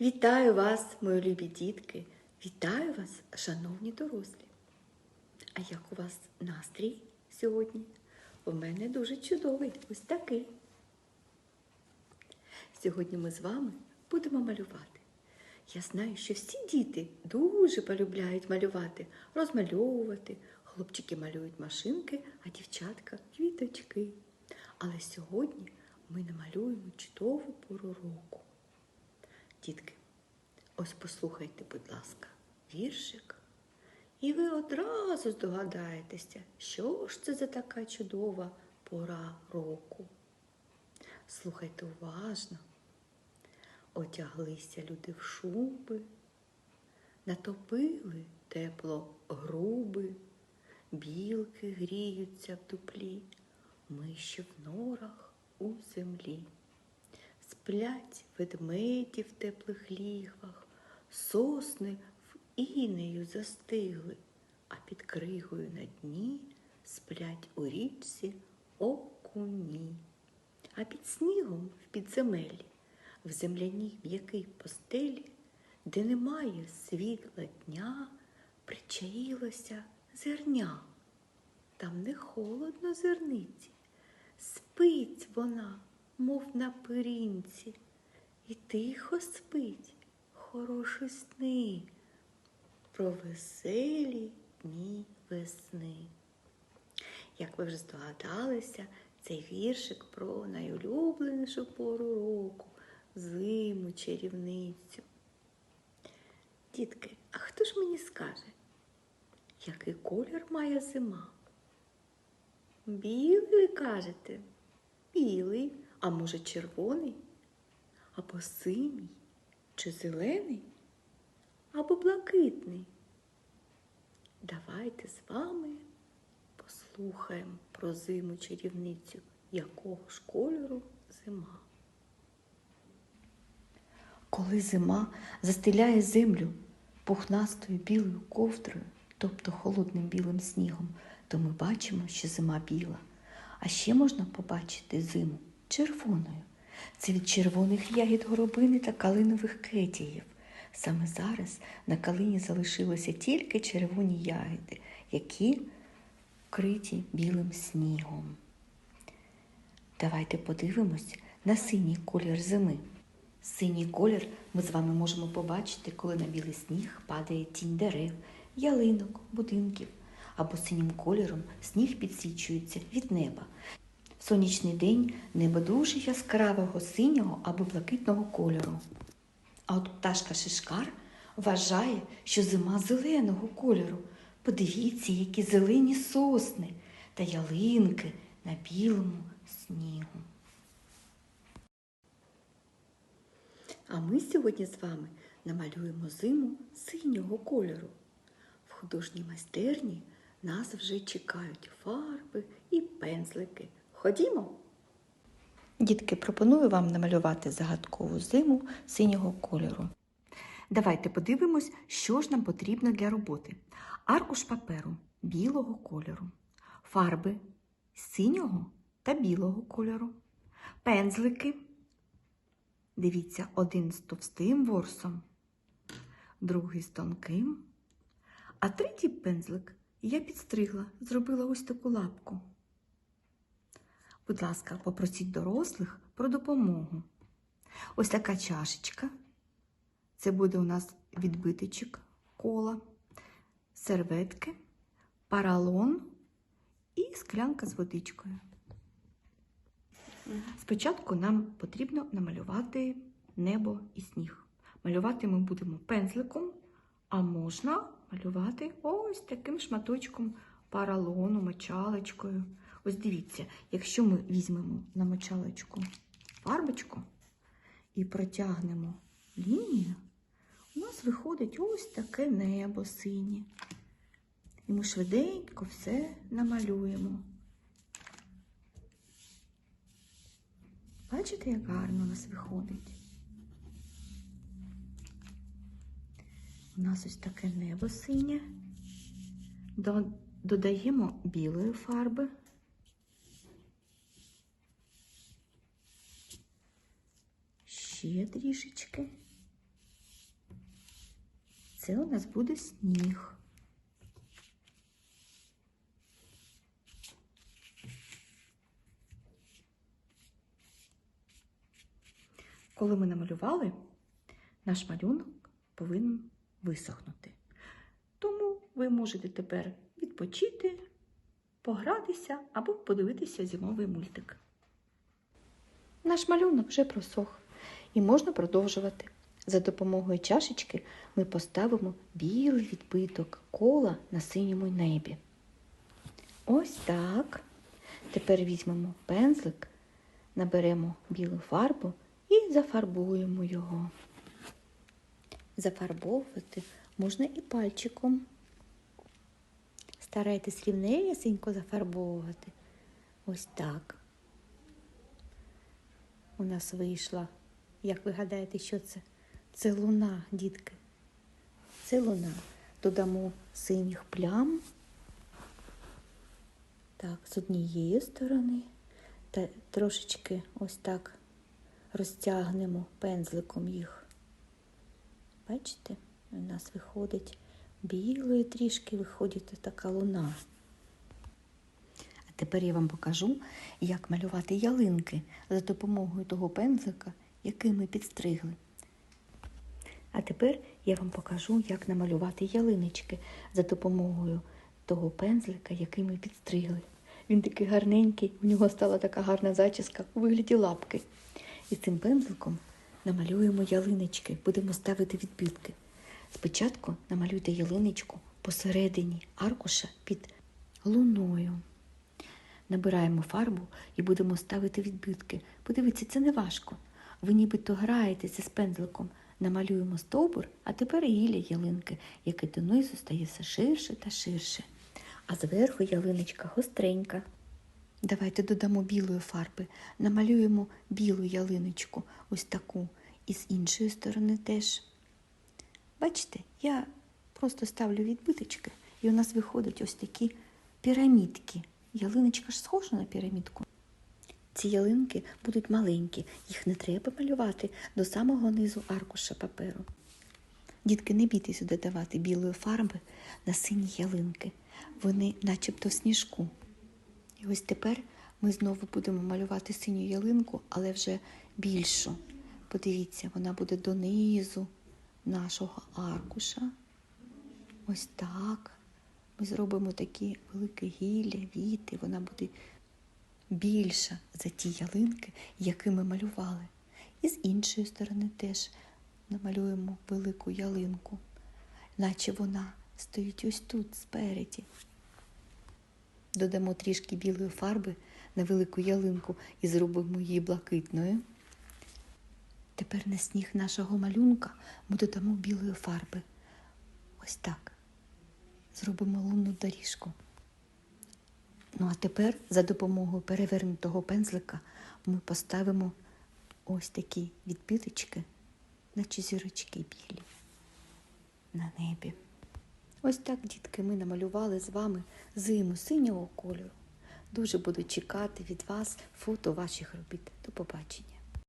Вітаю вас, мої любі дітки! Вітаю вас, шановні дорослі! А як у вас настрій сьогодні? У мене дуже чудовий, ось такий. Сьогодні ми з вами будемо малювати. Я знаю, що всі діти дуже полюбляють малювати, розмальовувати. Хлопчики малюють машинки, а дівчатка квіточки. Але сьогодні ми намалюємо чудову пору року. Дітки, ось послухайте, будь ласка, віршик. І ви одразу здогадаєтеся, що ж це за така чудова пора року. Слухайте уважно. Одяглися люди в шуби, натопили тепло груби, білки гріються в дуплі, миші в норах у землі. Сплять ведмеді в теплих лігвах, сосни в інею застигли, а під кригою на дні сплять у річці окуні. А під снігом в підземеллі, в земляній м'якій постелі, де немає світла дня, причаїлося зерня. Там не холодно зерниці, спить вона, мов на пирінці, і тихо спить хороші сни про веселі дні весни. Як ви вже здогадалися, цей віршик про найулюбленішу пору року, зиму, чарівницю. Дітки, а хто ж мені скаже, який колір має зима? Білий, кажете? Білий, а може червоний? Або синій, чи зелений, або блакитний? Давайте з вами послухаємо про зиму чарівницю, якого ж кольору зима. Коли зима застеляє землю пухнастою білою ковдрою, тобто холодним білим снігом, то ми бачимо, що зима біла. А ще можна побачити зиму червоною. Це від червоних ягід горобини та калинових кетіїв. Саме зараз на калині залишилися тільки червоні ягоди, які вкриті білим снігом. Давайте подивимось на синій колір зими. Синій колір ми з вами можемо побачити, коли на білий сніг падає тінь дерев, ялинок, будинків, або синім кольором сніг підсвічується від неба. Сонячний день небо дуже яскравого синього або блакитного кольору. А от пташка Шишкар вважає, що зима зеленого кольору. Подивіться, які зелені сосни та ялинки на білому снігу. А ми сьогодні з вами намалюємо зиму синього кольору. В художній майстерні нас вже чекають фарби і пензлики. Ходімо! Дітки, пропоную вам намалювати загадкову зиму синього кольору. Давайте подивимось, що ж нам потрібно для роботи. Аркуш паперу білого кольору, фарби синього та білого кольору, пензлики. Дивіться, один з товстим ворсом, другий з тонким. А третій пензлик я підстригла, зробила ось таку лапку. Будь ласка, попросіть дорослих про допомогу. Ось така чашечка. Це буде у нас відбиточок кола, серветки, паралон і склянка з водичкою. Спочатку нам потрібно намалювати небо і сніг. Малювати ми будемо пензликом, а можна малювати ось таким шматочком паралону, мочалочкою. Ось дивіться, якщо ми візьмемо на мочалочку фарбочку і протягнемо лінію, у нас виходить ось таке небо синє. І ми швиденько все намалюємо. Бачите, як гарно у нас виходить? У нас ось таке небо синє. Додаємо білої фарби. Ще трішечки. Це у нас буде сніг. Коли ми намалювали, наш малюнок повинен висохнути. Тому ви можете тепер відпочити, погратися або подивитися зимовий мультик. Наш малюнок вже просох і можна продовжувати. За допомогою чашечки ми поставимо білий відбиток кола на синьому небі. Ось так. Тепер візьмемо пензлик, наберемо білу фарбу і зафарбуємо його. Зафарбовувати можна і пальчиком. Старайтесь рівнесенько зафарбовувати. Ось так. У нас вийшла. Як ви гадаєте, що це? Це луна, дітки. Це луна. Додамо синіх плям. Так, з однієї сторони. Та трошечки ось так розтягнемо пензликом їх. Бачите, у нас виходить білої трішки виходить така луна. А тепер я вам покажу, як малювати ялинки за допомогою того пензлика, який ми підстригли. А тепер я вам покажу, як намалювати ялиночки за допомогою того пензлика, який ми підстригли. Він такий гарненький, у нього стала така гарна зачіска у вигляді лапки. І цим пензликом намалюємо ялиночки, будемо ставити відбитки. Спочатку намалюйте ялиночку посередині аркуша під луною. Набираємо фарбу і будемо ставити відбитки. Подивіться, це не важко. Ви нібито граєтеся з пензликом. Намалюємо стовбур, а тепер гілля ялинки, яке донизу стає все ширше та ширше. А зверху ялиночка гостренька. Давайте додамо білої фарби, намалюємо білу ялиночку, ось таку, і з іншої сторони теж. Бачите, я просто ставлю відбиточки, і у нас виходять ось такі пірамідки. Ялиночка ж схожа на пірамідку. Ці ялинки будуть маленькі, їх не треба малювати до самого низу аркуша паперу. Дітки, не бійтеся додавати білої фарби на сині ялинки. Вони начебто в сніжку. І ось тепер ми знову будемо малювати синю ялинку, але вже більшу. Подивіться, вона буде донизу нашого аркуша. Ось так. Ми зробимо такі великі гілля, віти, вона буде більша за ті ялинки, які ми малювали. І з іншої сторони теж намалюємо велику ялинку, наче вона стоїть ось тут спереді. Додамо трішки білої фарби на велику ялинку і зробимо її блакитною. Тепер на сніг нашого малюнка ми додамо білої фарби. Ось так. Зробимо лунну доріжку. Ну а тепер за допомогою перевернутого пензлика ми поставимо ось такі відбіточки, наче зірочки білі на небі. Ось так, дітки, ми намалювали з вами зиму синього кольору. Дуже буду чекати від вас фото ваших робіт. До побачення.